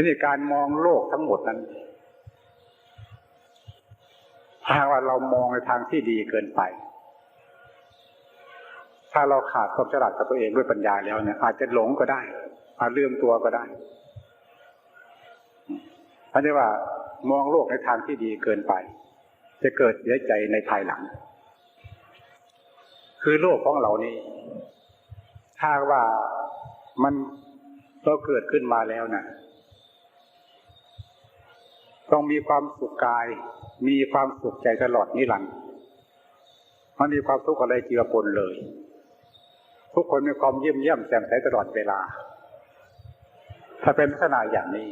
ทีนี้การมองโลกทั้งหมดนั้นถ้าว่าเรามองในทางที่ดีเกินไป ถ้าเราขาดความฉลาดกับตัวเองด้วยปัญญาแล้วเนี่ย อาจจะหลงก็ได้ อาจลืมตัวก็ได้เพราะนี่ว่ามองโลกในทางที่ดีเกินไป จะเกิดเสียใจในภายหลัง คือโลกของเรานี่ถ้าว่ามันเราเกิดขึ้นมาแล้วนะ ต้องมีความสุขกาย มีความสุขใจตลอดนิรันดร์มันมีความทุกข์อะไรเจือปนเลย ทุกคนมีความเยี่ยมเยี่ยมแจ่มใสตลอดเวลา ถ้าเป็นลักษณะอย่างนี้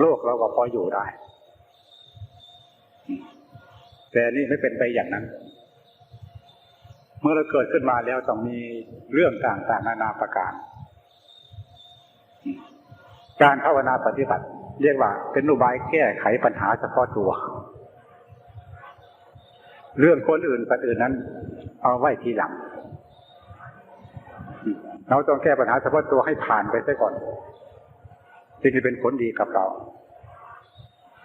โลกเราก็พออยู่ได้ แต่นี่ไม่เป็นไปอย่างนั้น เมื่อเราเกิดขึ้นมาแล้วต้องมีเรื่องต่างๆนานาประการ การภาวนาปฏิบัติ เรียกว่า เป็นอุบายแก้ไขปัญหาเฉพาะตัว เรื่องคนอื่นคนอื่นนั้น เอาไว้ทีหลัง เราต้องแก้ปัญหาเฉพาะตัวให้ผ่านไปซะก่อนจึงจะเป็นผลดีกับเรา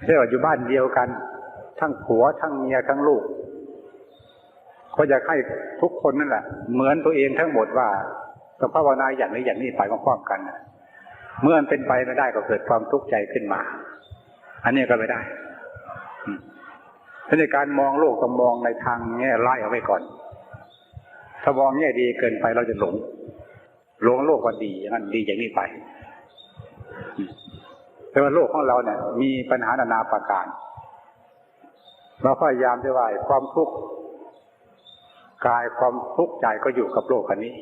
เช่นว่าอยู่บ้านเดียวกัน ทั้งผัวทั้งเมียทั้งลูกก็อยากให้ทุกคนนั่นแหละ เหมือนตัวเองทั้งหมดว่าต้องภาวนาอย่างนี้อย่างนี้ไปพร้อมๆกัน เมื่อมันเป็นไปไม่ได้ก็เกิดความทุกข์ใจขึ้นมา อันนี้ก็ไม่ได้ถ้าในการมองโลกต้องมองในทางแง่ร้ายเอาไว้ก่อน ถ้ามองแง่ดีเกินไปเราจะหลง หลงโลกว่าดีอย่างนั้นดีอย่างนี้ไปแต่ว่าโลกของเราเนี่ย มีปัญหานานาประการ เราพยายามจะว่าความทุกข์กายความทุกข์ใจก็อยู่กับโลกอันนี้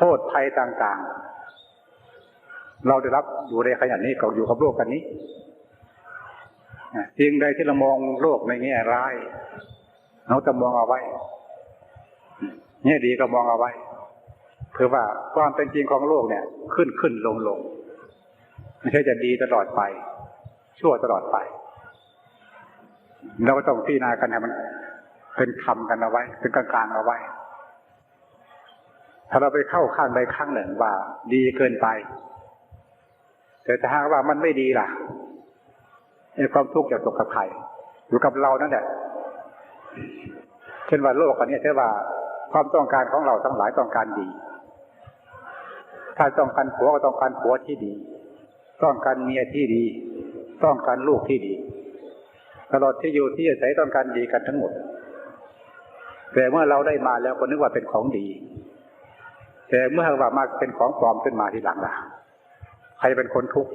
โทษภัยต่างๆ เราได้รับอยู่ในขณะนี้ก็อยู่กับโลกกันนี้สิ่งใดที่เรามองโลกในแง่ร้าย เราจะมองเอาไว้แง่ดีก็มองเอาไว้เพื่อว่าความเป็นจริงของโลกเนี่ย ขึ้นขึ้นลงลงไม่ใช่จะดีตลอดไป ชั่วตลอดไป เราก็ต้องพิจารณากันให้มัน เป็นคำกันเอาไว้ เป็นกลางๆเอาไว้ ถ้าเราไปเข้าข้างใดข้างหนึ่งว่า ดีเกินไป แต่ถ้าหากว่ามันไม่ดีล่ะไอ้ความทุกข์จะตกกับใครอยู่กับเรานั่นแหละเช่นว่าโลกอันนี้ใช่ว่าความต้องการของเราทั้งหลายต้องการดี ถ้าต้องการผัวก็ต้องการผัวที่ดี ต้องการเมียที่ดี ต้องการลูกที่ดี ตลอดที่อยู่ที่อาศัยต้องการดีกันทั้งหมด แต่เมื่อเราได้มาแล้วก็นึกว่าเป็นของดี แต่เมื่อว่ามาเป็นของปลอมขึ้นมาทีหลังล่ะ ใครเป็นคนทุกข์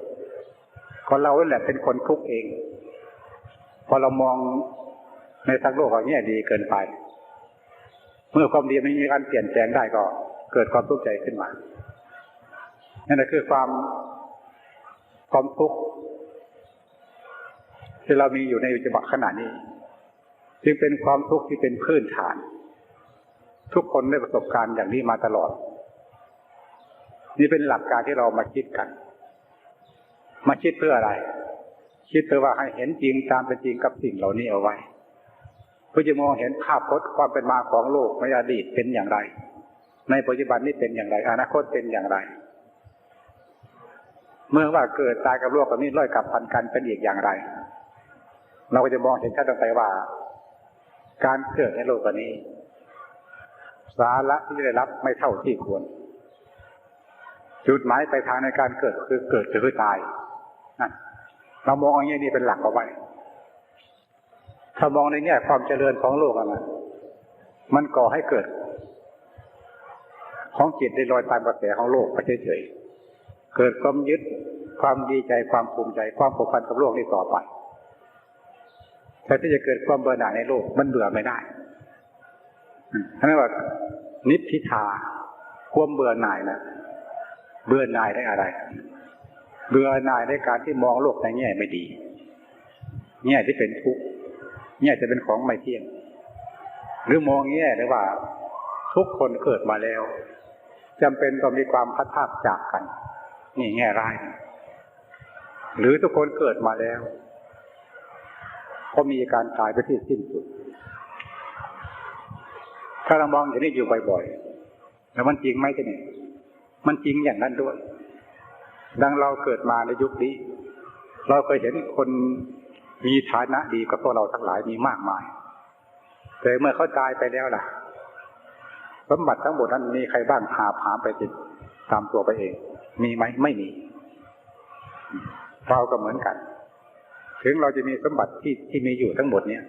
ก็เราแหละเป็นคนทุกข์เอง พอเรามองในทางโลกของแง่ดีเกินไป เมื่อความดีไม่มีการเปลี่ยนแปลงได้ก็ เกิดความทุกข์ใจขึ้นมานั่นแหะคือความความทุกข์ที่เรามีอยู่ในจังหวะขณะนี้ จึงเป็นความทุกข์ที่เป็นพื้นฐาน ทุกคนได้ประสบการณ์อย่างนี้มาตลอด นี่เป็นหลักการที่เรามาคิดกัน มาคิดเพื่ออะไร คิดเพื่อว่าให้เห็นจริงตามเป็นจริงกับสิ่งเหล่านี้เอาไว้เพื่อจะมองเห็นภาพพจน์ความเป็นมาของโลกในอดีตเป็นอย่างไร ในปัจจุบันนี้เป็นอย่างไร อนาคตเป็นอย่างไร เมื่อว่าเกิดตายกับโลกกับนี้ร้อยกับพันกันเป็นอีกอย่างไร เราก็จะมองเห็นชัดตรงไปว่า การเกิดในโลกนี้ สาระที่ได้รับไม่เท่าที่ควร จุดหมายไปทางในการเกิดคือเกิดคือตายนั่นเรามองอย่างนี้นี่เป็นหลักเอาไว้ ถ้ามองในแง่ความเจริญของโลกอนะมันก่อให้เกิด ของจิตได้ลอยตามกระแสของโลกไปเฉยๆเกิดความยึดความดีใจความภูมิใจ ความผูกพันกับโลกนี้ต่อไปแต่ที่จะเกิดความเบื่อหน่ายในโลกมันเบื่อไม่ได้ท่านว่านิพพิทาความเบื่อหน่ายนะ เบื่อหน่ายได้อะไร เบื่อหน่ายในการที่มองโลกในแง่ไม่ดี แง่ที่เป็นทุกข์แง่จะเป็นของไม่เที่ยง หรือมองแง่ได้ว่า ทุกคนเกิดมาแล้วจำเป็นต้องมีความพัดภาคจากกัน นี่แง่ร้าย หรือทุกคนเกิดมาแล้วก็มีการตายไปที่สิ้นสุด ถ้าเรามองอย่างนี้อยู่บ่อยๆ แล้วมันจริงไหมที่นี่ มันจริงอย่างนั้นด้วย ดังเราเกิดมาในยุคนี้ เราเคยเห็นคนมีฐานะดีกว่าพวกเราทั้งหลายมีมากมาย แต่เมื่อเขาตายไปแล้วล่ะ สมบัติทั้งหมดนั้นมีใครบ้างหาผามไปติดตามตัวไปเอง มีไหมไม่มี เราก็เหมือนกัน ถึงเราจะมีสมบัติที่ที่มีอยู่ทั้งหมดเนี่ย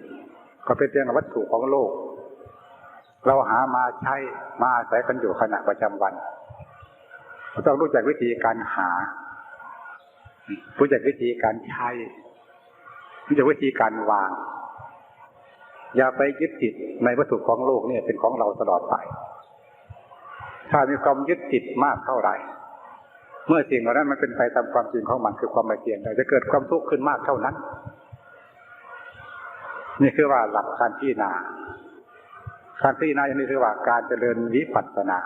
ก็เป็นเพียงวัตถุของโลก เราหามาใช้มาอาศัยกันอยู่ขณะประจำวัน ต้องรู้จักวิธีการหา รู้จักวิธีการใช้รู้จักวิธีการวาง อย่าไปยึดติดในวัตถุของโลกเนี่ยเป็นของเราตลอดไป ถ้ามีความยึดติดมากเท่าไหร่ เมื่อสิ่งเหล่านั้นมันเป็นไปตามความจริงของมันคือความไม่เที่ยงจะเกิดความทุกข์ขึ้นมากเท่านั้น นี่คือว่าหลักการพิจารณาการพิจารณาอย่างนี้คือว่าการเจริญวิปัสสนา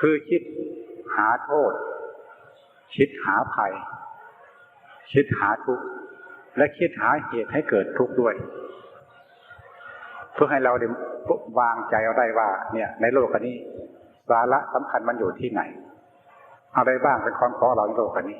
คือคิด หาโทษ คิดหาภัย คิดหาทุกข์ และคิดหาเหตุให้เกิดทุกข์ด้วย เพื่อให้เราได้วางใจเอาได้ว่า เนี่ย ในโลกนี้ สาระสำคัญมันอยู่ที่ไหน อะไรบ้างเป็นของของเราในโลกนี้